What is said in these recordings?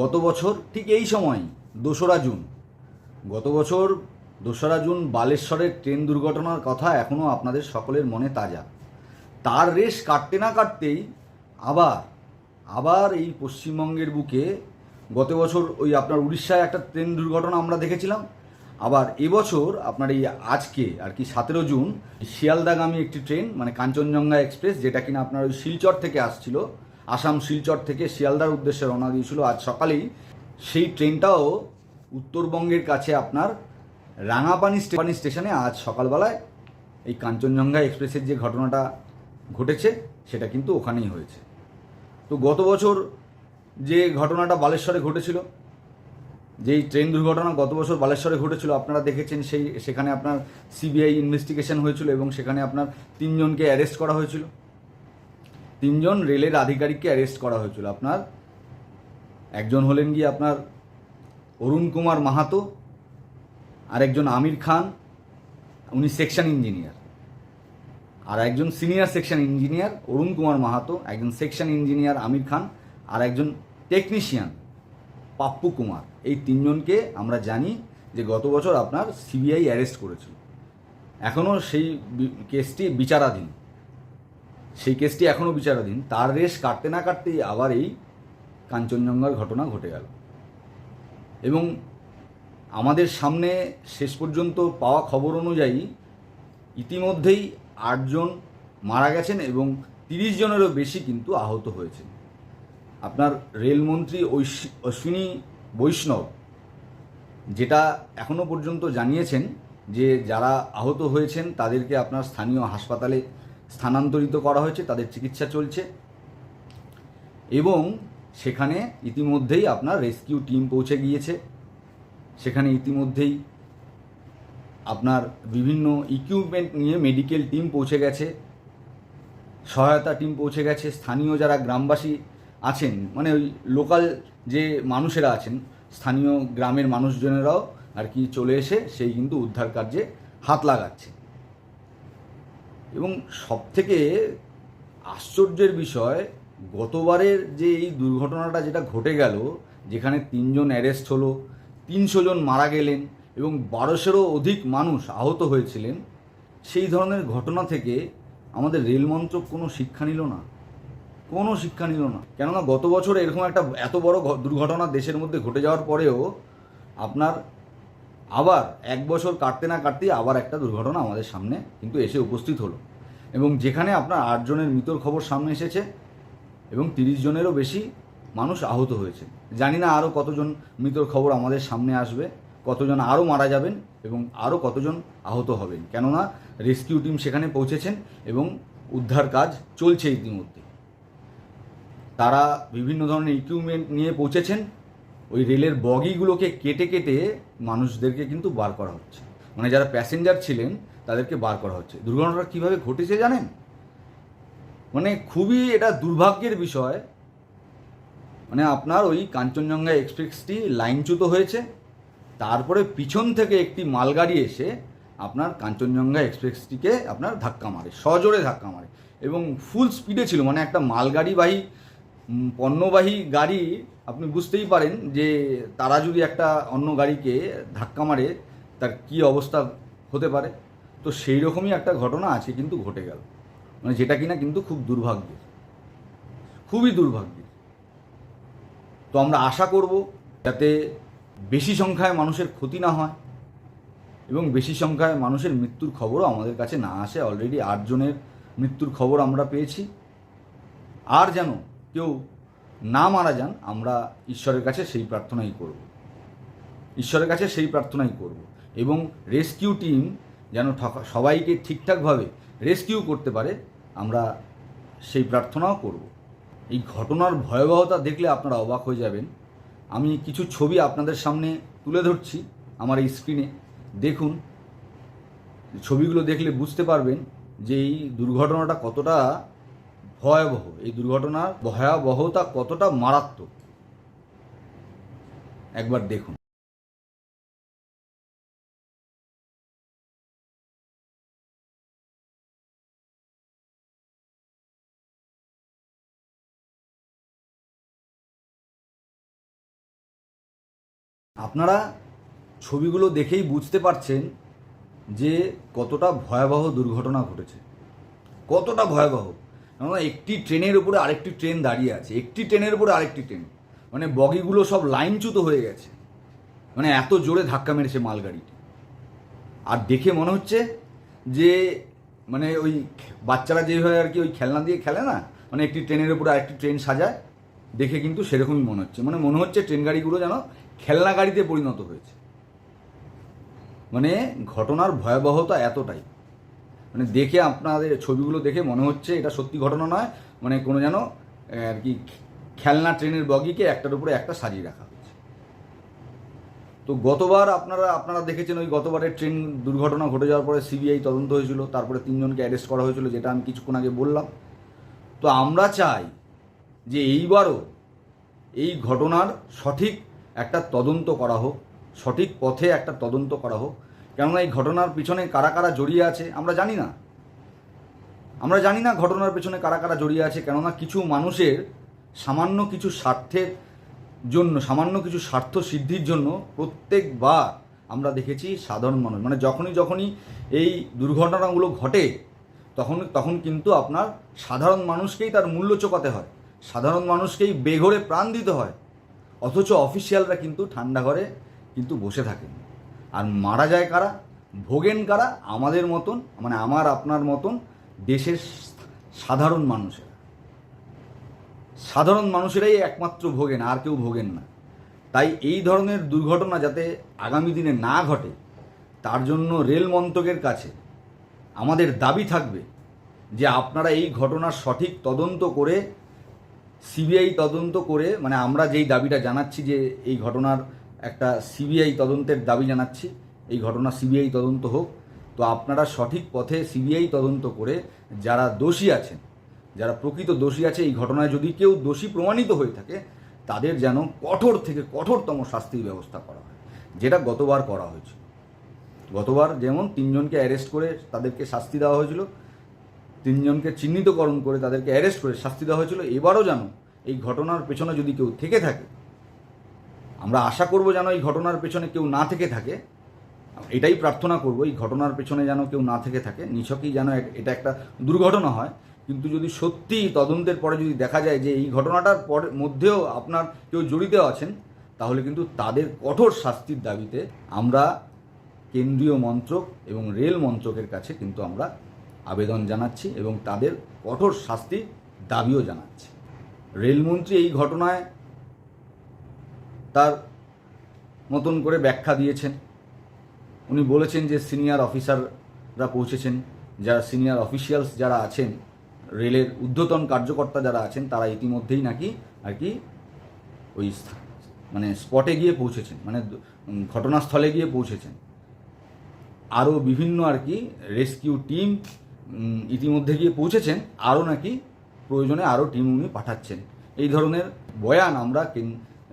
গত বছর ঠিক এই সময় দোসরা জুন। গত বছর দোসরা জুন বালেশ্বরের ট্রেন দুর্ঘটনার কথা এখনও আপনাদের সকলের মনে তাজা। তার রেশ কাটতে না কাটতেই আবার আবার এই পশ্চিমবঙ্গের বুকে গত বছর ওই আপনার উড়িষ্যায় একটা ট্রেন দুর্ঘটনা আমরা দেখেছিলাম। আবার এবছর আপনার এই আজকে আর কি সতেরো জুন, শিয়ালদাগামী একটি ট্রেন মানে কাঞ্চনজঙ্ঘা এক্সপ্রেস, যেটা কিনা আপনার ওই শিলচর থেকে আসছিল আসাম শিলচর থেকে শিয়ালদার উদ্দেশ্যে রওনা দিয়েছিল। আজ সকালেই সেই ট্রেনটাও উত্তরবঙ্গের কাছে আপনার রাঙাপানি স্টেপানি স্টেশনে আজ সকালবেলায় এই কাঞ্চনজঙ্ঘা এক্সপ্রেসের যে ঘটনাটা ঘটেছে, সেটা কিন্তু ওখানেই হয়েছে। তো গত বছর যে ঘটনাটা বালেশ্বরে ঘটেছিল, যেই ট্রেন দুর্ঘটনা গত বছর বালেশ্বরে ঘটেছিল, আপনারা দেখেছেন সেই সেখানে আপনার সিবিআই ইনভেস্টিগেশন হয়েছিল এবং সেখানে আপনার তিনজনকে অ্যারেস্ট করা হয়েছিল। তিনজন রেলের আধিকারিককে অ্যারেস্ট করা হয়েছিল। আপনার একজন হলেন গিয়ে আপনার অরুণ কুমার মাহাতো, আরেকজন আমির খান, উনি সেকশন ইঞ্জিনিয়ার আর একজন senior section engineer Arun Kumar Mahato, একজন সেকশন ইঞ্জিনিয়ার আমির খান, আর একজন টেকনিশিয়ান পাপ্পু কুমার। এই তিনজনকে আমরা জানি যে গত বছর আপনার সিবিআই অ্যারেস্ট করেছিল। এখনও সেই কেসটি বিচারাধীন। সেই কেসটি এখনও বিচারাধীন। তার রেশ কাটতে না কাটতেই আবার এই কাঞ্চনজঙ্ঘার ঘটনা ঘটে গেল। এবং আমাদের সামনে শেষ পর্যন্ত পাওয়া খবর অনুযায়ী ইতিমধ্যেই আটজন মারা গেছেন এবং তিরিশ জনেরও বেশি কিন্তু আহত হয়েছেন। আপনার রেলমন্ত্রী অশ্বিনী বৈষ্ণব, যেটা এখনও পর্যন্ত জানিয়েছেন যে যারা আহত হয়েছেন তাদেরকে আপনার স্থানীয় হাসপাতালে স্থানান্তরিত করা হয়েছে, তাদের চিকিৎসা চলছে। এবং সেখানে ইতিমধ্যেই আপনার রেস্কিউ টিম পৌঁছে গিয়েছে। সেখানে ইতিমধ্যেই আপনার বিভিন্ন ইকুইপমেন্ট নিয়ে মেডিকেল টিম পৌঁছে গেছে। সহায়তা টিম পৌঁছে গেছে। স্থানীয় যারা গ্রামবাসী আছেন মানে ওই লোকাল যে মানুষেরা আছেন, স্থানীয় গ্রামের মানুষজনেরাও আর কি চলে এসে সেই কিন্তু উদ্ধার কার্যে হাত লাগাচ্ছে। এবং সবথেকে আশ্চর্যের বিষয়, গতবারের যে এই দুর্ঘটনাটা যেটা ঘটে গেল, যেখানে তিনজন অ্যারেস্ট হলো, তিনশো জন মারা গেলেন এবং বারোশোরও অধিক মানুষ আহত হয়েছিলেন, সেই ধরনের ঘটনা থেকে আমাদের রেল মন্ত্রক কোনো শিক্ষা নিল না। কোনো শিক্ষা নিল না। কেননা গত বছর এরকম একটা এত বড় দুর্ঘটনা দেশের মধ্যে ঘটে যাওয়ার পরেও আপনার আবার এক বছর কাটতে না কাটতেই আবার একটা দুর্ঘটনা আমাদের সামনে কিন্তু এসে উপস্থিত হলো। এবং যেখানে আপনার আটজনের মৃতর খবর সামনে এসেছে এবং তিরিশ জনেরও বেশি মানুষ আহত হয়েছে। জানি না আরও কতজন মৃতর খবর আমাদের সামনে আসবে, কতজন আরও মারা যাবেন এবং আরও কতজন আহত হবেন। কেননা রেস্কিউ টিম সেখানে পৌঁছেছেন এবং উদ্ধার কাজ চলছে ইতিমধ্যে। তারা বিভিন্ন ধরনের ইকুইপমেন্ট নিয়ে পৌঁছেছেন ওই রেলের বগিগুলোকে কেটে কেটে মানুষদেরকে কিন্তু বার করা হচ্ছে। মানে যারা প্যাসেঞ্জার ছিলেন, তাদেরকে বার করা হচ্ছে। দুর্ঘটনাটা কীভাবে ঘটেছে জানেন? মানে খুবই এটা দুর্ভাগ্যের বিষয়। মানে আপনার ওই কাঞ্চনজঙ্ঘা এক্সপ্রেসটি লাইনচ্যুত হয়েছে। তারপরে পিছন থেকে একটি মালগাড়ি এসে আপনার কাঞ্চনজঙ্ঘা এক্সপ্রেসটিকে আপনার ধাক্কা মারে, সজোরে ধাক্কা মারে। এবং ফুল স্পিডে ছিল। মানে একটা মালগাড়িবাহী পণ্যবাহী গাড়ি আপনি বুঝতেই পারেন যে তারা যদি একটা অন্য গাড়িকে ধাক্কা মারে, তার কি অবস্থা হতে পারে? তো সেই রকমই একটা ঘটনা আছে কিন্তু ঘটে গেল। মানে যেটা কিনা কিন্তু খুব দুর্ভাগ্যের। খুবই দুর্ভাগ্যের। তো আমরা আশা করব যাতে বেশি সংখ্যায় মানুষের ক্ষতি না হয় এবং বেশি সংখ্যায় মানুষের মৃত্যুর খবরও আমাদের কাছে না আসে। অলরেডি আটজনের মৃত্যুর খবর আমরা পেয়েছি। আর যেন কেউ না মারা যান, আমরা ঈশ্বরের কাছে সেই প্রার্থনাই করব। ঈশ্বরের কাছে সেই প্রার্থনাই করব। এবং রেস্কিউ টিম যেন ঠকা- সবাইকে ঠিকঠাকভাবে রেস্কিউ করতে পারে, আমরা সেই প্রার্থনাও করব। এই ঘটনার ভয়াবহতা দেখলে আপনারা অবাক হয়ে যাবেন। আমি কিছু ছবি আপনাদের সামনে তুলে ধরছি আমার এই স্ক্রিনে। দেখুন, ছবিগুলো দেখলে বুঝতে পারবেন যে এই দুর্ঘটনাটা কতটা ভয়াবহ। এই দুর্ঘটনার ভয়াবহতা কতটা মারাত্মক? একবার দেখুন। আপনারা ছবিগুলো দেখেই বুঝতে পারছেন যে কতটা ভয়াবহ দুর্ঘটনা ঘটেছে। কতটা ভয়াবহ? কেননা একটি ট্রেনের উপরে আরেকটি ট্রেন দাঁড়িয়ে আছে, একটি ট্রেনের উপরে আরেকটি ট্রেন। মানে বগিগুলো সব লাইনচ্যুত হয়ে গেছে। মানে এত জোরে ধাক্কা মেরেছে মালগাড়িটি। আর দেখে মনে হচ্ছে যে মানে ওই বাচ্চারা যেভাবে আর কি ওই খেলনা দিয়ে খেলে না মানে একটি ট্রেনের উপরে আরেকটি ট্রেন সাজায়, দেখে কিন্তু সেরকমই মনে হচ্ছে। মানে মনে হচ্ছে ট্রেন গাড়িগুলো যেন খেলনা গাড়িতে পরিণত হয়েছে। মানে ঘটনার ভয়াবহতা এতটাই। মানে দেখে আপনাদের ছবিগুলো দেখে মনে হচ্ছে এটা সত্যি ঘটনা নয়। মানে কোনো যেন আর কি, খেলনা ট্রেনের বগিকে একটার উপরে একটা সাজিয়ে রাখা হয়েছে। তো গতবার আপনারা আপনারা দেখেছেন ওই গতবারের ট্রেন দুর্ঘটনা ঘটে যাওয়ার পরে সিবিআই তদন্ত হয়েছিল, তারপরে তিনজনকে অ্যারেস্ট করা হয়েছিল, যেটা আমি কিছুক্ষণ আগে বললাম। তো আমরা চাই যে এইবারও এই ঘটনার সঠিক একটা তদন্ত করা হোক, সঠিক পথে একটা তদন্ত করা হোক। কেননা এই ঘটনার পিছনে কারা কারা জড়িয়ে আছে, আমরা জানি না। আমরা জানি না ঘটনার পেছনে কারা কারা জড়িয়ে আছে, কেননা কিছু মানুষের সামান্য কিছু স্বার্থের জন্য, সামান্য কিছু স্বার্থ সিদ্ধির জন্য প্রত্যেকবার আমরা দেখেছি সাধারণ মানুষ। মানে যখনই যখনই এই দুর্ঘটনাগুলো ঘটে, তখন তখন কিন্তু আপনার সাধারণ মানুষকেই তার মূল্য চোকাতে হয়। সাধারণ মানুষকেই বেঘরে প্রাণ দিতে হয়। অথচ অফিসিয়ালরা কিন্তু ঠান্ডা ঘরে কিন্তু বসে থাকেন। আর মারা যায় কারা? ভোগেন কারা? আমাদের মতন মানে আমার, আপনার মতন দেশের সাধারণ মানুষেরা। সাধারণ মানুষেরাই একমাত্র ভোগেন, আর কেউ ভোগেন না। তাই এই ধরনের দুর্ঘটনা যাতে আগামী দিনে না ঘটে, তার জন্য রেল মন্ত্রকের কাছে আমাদের দাবি থাকবে যে আপনারা এই ঘটনার সঠিক তদন্ত করে, সিবিআই তদন্ত করে মানে আমরা যেই দাবিটা জানাচ্ছি যে এই ঘটনার একটা সিবিআই তদন্তের দাবি জানাচ্ছি। এই ঘটনা সিবিআই তদন্ত হোক। তো আপনারা সঠিক পথে সিবিআই তদন্ত করে যারা দোষী আছেন, যারা প্রকৃত দোষী আছে, এই ঘটনায় যদি কেউ দোষী প্রমাণিত হয়ে থাকে, তাদের যেন কঠোর থেকে কঠোরতম শাস্তির ব্যবস্থা করা হয়, যেটা গতবার করা হয়েছিল। গতবার যেমন তিনজনকে অ্যারেস্ট করে তাদেরকে শাস্তি দেওয়া হয়েছিল, তিনজনকে চিহ্নিতকরণ করে তাদেরকে অ্যারেস্ট করে শাস্তি দেওয়া হয়েছিল, এবারও যেন এই ঘটনার পেছনে যদি কেউ থেকে থাকে আমরা আশা করব যেন এই ঘটনার পেছনে কেউ না থেকে থাকে। এটাই প্রার্থনা করব, এই ঘটনার পেছনে যেন কেউ না থেকে থাকে। নিছকই যেন এটা একটা দুর্ঘটনা হয়। কিন্তু যদি সত্যি তদন্তের পরে যদি দেখা যায় যে এই ঘটনাটার পরে মধ্যেও আপনার কেউ জড়িত আছেন, তাহলে কিন্তু তাদের কঠোর শাস্তির দাবিতে আমরা কেন্দ্রীয় মন্ত্রক এবং রেল মন্ত্রকের কাছে কিন্তু আমরা আবেদন জানাচ্ছি এবং তাদের কঠোর শাস্তির দাবিও জানাচ্ছি। রেলমন্ত্রী এই ঘটনায় তার মতন করে ব্যাখ্যা দিয়েছেন। উনি বলেছেন যে সিনিয়র অফিসাররা পৌঁছেছেন, যারা সিনিয়র অফিসিয়ালস যারা আছেন, রেলের ঊর্ধ্বতন কার্যকর্তা যারা আছেন, তারা ইতিমধ্যেই নাকি আর কি ওই মানে স্পটে গিয়ে পৌঁছেছেন মানে ঘটনাস্থলে গিয়ে পৌঁছেছেন। আরও বিভিন্ন আর কি রেস্কিউ টিম ইতিমধ্যে গিয়ে পৌঁছেছেন, আরও নাকি প্রয়োজনে আরও টিম উনি পাঠাচ্ছেন। এই ধরনের বয়ান আমরা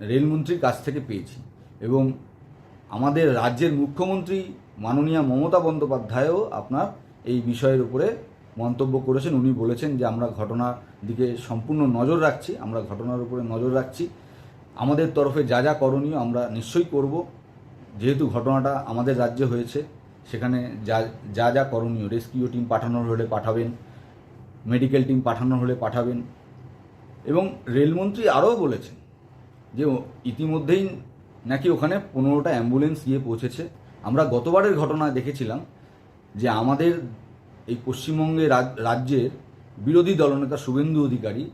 রেলমন্ত্রীর কাছ থেকে পেয়েছি। এবং আমাদের রাজ্যের মুখ্যমন্ত্রী মাননীয় মমতা বন্দ্যোপাধ্যায়ও আপনার এই বিষয়ের উপরে মন্তব্য করেছেন। উনি বলেছেন যে, আমরা ঘটনার দিকে সম্পূর্ণ নজর রাখছি, আমরা ঘটনার উপরে নজর রাখছি। আমাদের তরফে যা যা করণীয় আমরা নিশ্চয়ই করব। যেহেতু ঘটনাটা আমাদের রাজ্যে হয়েছে, সেখানে যা যা যা করণীয়, রেস্কিউ টিম পাঠানোর হলে পাঠাবেন, মেডিকেল টিম পাঠানোর হলে পাঠাবেন। এবং রেলমন্ত্রী আরও বলেছেন যে ইতিমধ্যেই নাকি ওখানে পনেরোটা অ্যাম্বুলেন্স গিয়ে পৌঁছেছে। আমরা গতবারের ঘটনায় দেখেছিলাম যে আমাদের এই পশ্চিমবঙ্গে রাজ্যের বিরোধী দলনেতা শুভেন্দু অধিকারী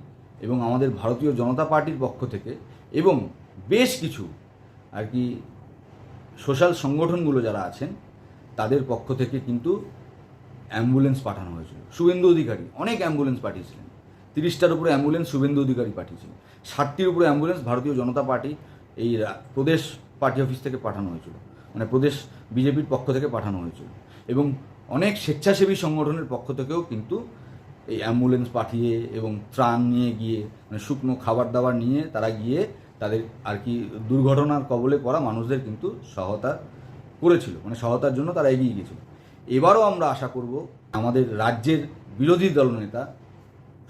এবং আমাদের ভারতীয় জনতা পার্টির পক্ষ থেকে এবং বেশ কিছু আর কি সোশ্যাল সংগঠনগুলো যারা আছেন, তাদের পক্ষ থেকে কিন্তু অ্যাম্বুলেন্স পাঠানো হয়েছিল। শুভেন্দু অধিকারী, অনেক অ্যাম্বুলেন্স পাঠিয়েছিলেন। তিরিশটার উপরে অ্যাম্বুলেন্স শুভেন্দু অধিকারী পাঠিয়েছিলেন ষাটটির উপরে অ্যাম্বুলেন্স ভারতীয় জনতা পার্টি এই প্রদেশ পার্টি অফিস থেকে পাঠানো হয়েছিল। মানে প্রদেশ বিজেপির পক্ষ থেকে পাঠানো হয়েছিল। এবং অনেক স্বেচ্ছাসেবী সংগঠনের পক্ষ থেকেও কিন্তু এই অ্যাম্বুলেন্স পাঠিয়ে এবং ত্রাণ নিয়ে গিয়ে মানে শুকনো খাবার দাবার নিয়ে তারা গিয়ে তাদের আর কি দুর্ঘটনার কবলে পড়া মানুষদের কিন্তু সহায়তা করেছিল। মানে সহায়তার জন্য তারা এগিয়ে গিয়েছিল। এবারও আমরা আশা করব, আমাদের রাজ্যের বিরোধী দলনেতা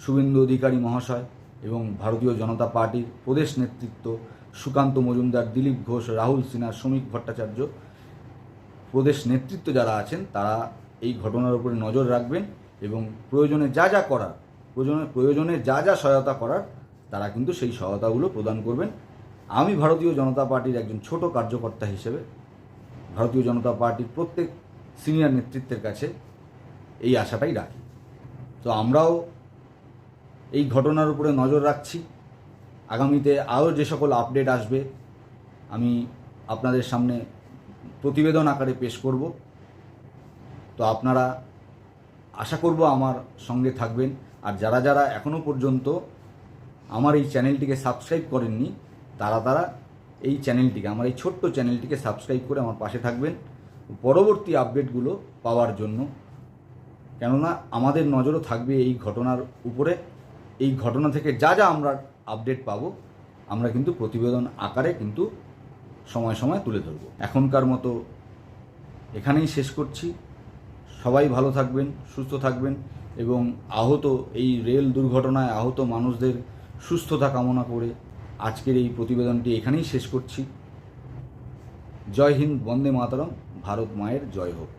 শুভেন্দু অধিকারী মহাশয় এবং ভারতীয় জনতা পার্টির প্রদেশ নেতৃত্ব সুকান্ত মজুমদার, দিলীপ ঘোষ, রাহুল সিনহা, শ্রমিক ভট্টাচার্য প্রদেশ নেতৃত্ব যারা আছেন, তারা এই ঘটনার উপরে নজর রাখবেন এবং প্রয়োজনে যা যা করার, প্রয়োজনে প্রয়োজনে যা যা সহায়তা করার, তারা কিন্তু সেই সহায়তাগুলো প্রদান করবেন। আমি ভারতীয় জনতা পার্টির একজন ছোট কার্যকর্তা হিসেবে, ভারতীয় জনতা পার্টির প্রত্যেক সিনিয়র নেতৃত্বের কাছে এই আশাটাই রাখি। তো আমরাও এই ঘটনার উপরে নজর রাখছি। আগামীতে আরও যে সকল আপডেট আসবে, আমি আপনাদের সামনে প্রতিবেদন আকারে পেশ করব। তো আপনারা আশা করব আমার সঙ্গে থাকবেন। আর যারা যারা এখনও পর্যন্ত আমার এই চ্যানেলটিকে সাবস্ক্রাইব করেননি, তারা তারা এই চ্যানেলটিকে, আমার এই ছোট্ট চ্যানেলটিকে সাবস্ক্রাইব করে আমার পাশে থাকবেন পরবর্তী আপডেটগুলো পাওয়ার জন্য। কেননা আমাদের নজরও থাকবে এই ঘটনার উপরে। এই ঘটনা থেকে যা যা আমরা আপডেট পাবো, আমরা কিন্তু প্রতিবেদন আকারে কিন্তু সময় সময় তুলে ধরব। এখনকার মতো এখানেই শেষ করছি। সবাই ভালো থাকবেন, সুস্থ থাকবেন এবং আহত এই রেল দুর্ঘটনায় আহত মানুষদের সুস্থতা কামনা করে আজকের এই প্রতিবেদনটি এখানেই শেষ করছি। জয় হিন্দ, বন্দে মাতরম, ভারত মায়ের জয় হোক।